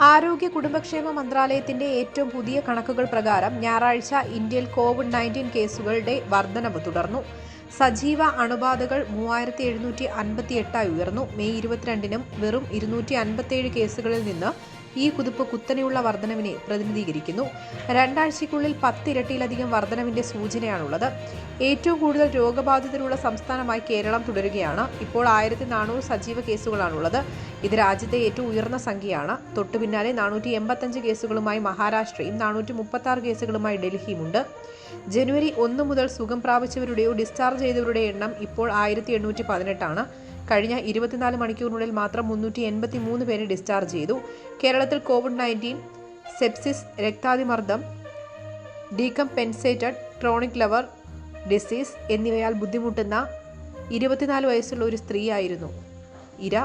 ആരോഗ്യ കുടുംബക്ഷേമ മന്ത്രാലയത്തിന്റെ ഏറ്റവും പുതിയ കണക്കുകൾ പ്രകാരം ഞായറാഴ്ച ഇന്ത്യയിൽ കോവിഡ് നയന്റീൻ കേസുകളുടെ വർധനവ് തുടർന്നു. സജീവ അണുബാധകൾ മൂവായിരത്തി എഴുന്നൂറ്റി അൻപത്തി എട്ടായി ഉയർന്നു. മെയ് ഇരുപത്തിരണ്ടിനും വെറും ഇരുന്നൂറ്റി അൻപത്തിയേഴ് കേസുകളിൽ നിന്ന് ഈ കുതിപ്പ് കുത്തനെയുള്ള വർധനവിനെ പ്രതിനിധീകരിക്കുന്നു. രണ്ടാഴ്ചയ്ക്കുള്ളിൽ പത്തിരട്ടിയിലധികം വർധനവിന്റെ സൂചനയാണുള്ളത്. ഏറ്റവും കൂടുതൽ രോഗബാധിതരുള്ള സംസ്ഥാനമായി കേരളം തുടരുകയാണ്. ഇപ്പോൾ ആയിരത്തി നാനൂറ് സജീവ കേസുകളാണുള്ളത്. ഇത് രാജ്യത്തെ ഏറ്റവും ഉയർന്ന സംഖ്യയാണ്. തൊട്ടുപിന്നാലെ നാനൂറ്റി എൺപത്തഞ്ച് കേസുകളുമായി മഹാരാഷ്ട്രയും നാനൂറ്റി മുപ്പത്തി ആറ് കേസുകളുമായി ഡൽഹിയുമുണ്ട്. ജനുവരി ഒന്ന് മുതൽ സുഖം പ്രാപിച്ചവരുടെയോ ഡിസ്ചാർജ് ചെയ്തവരുടെ എണ്ണം ഇപ്പോൾ ആയിരത്തി എണ്ണൂറ്റി പതിനെട്ടാണ്. കഴിഞ്ഞ ഇരുപത്തിനാല് മണിക്കൂറിനുള്ളിൽ മാത്രം മുന്നൂറ്റി എൺപത്തി മൂന്ന് പേരെ ഡിസ്ചാർജ് ചെയ്തു. കേരളത്തിൽ കോവിഡ് നയന്റീൻ സെപ്സിസ് രക്താതിമർദ്ദം ഡീകംപെൻസേറ്റഡ് ക്രോണിക് ലവർ ഡിസീസ് എന്നിവയാൽ ബുദ്ധിമുട്ടുന്ന ഇരുപത്തിനാല് വയസ്സുള്ള ഒരു സ്ത്രീയായിരുന്നു. ഇര.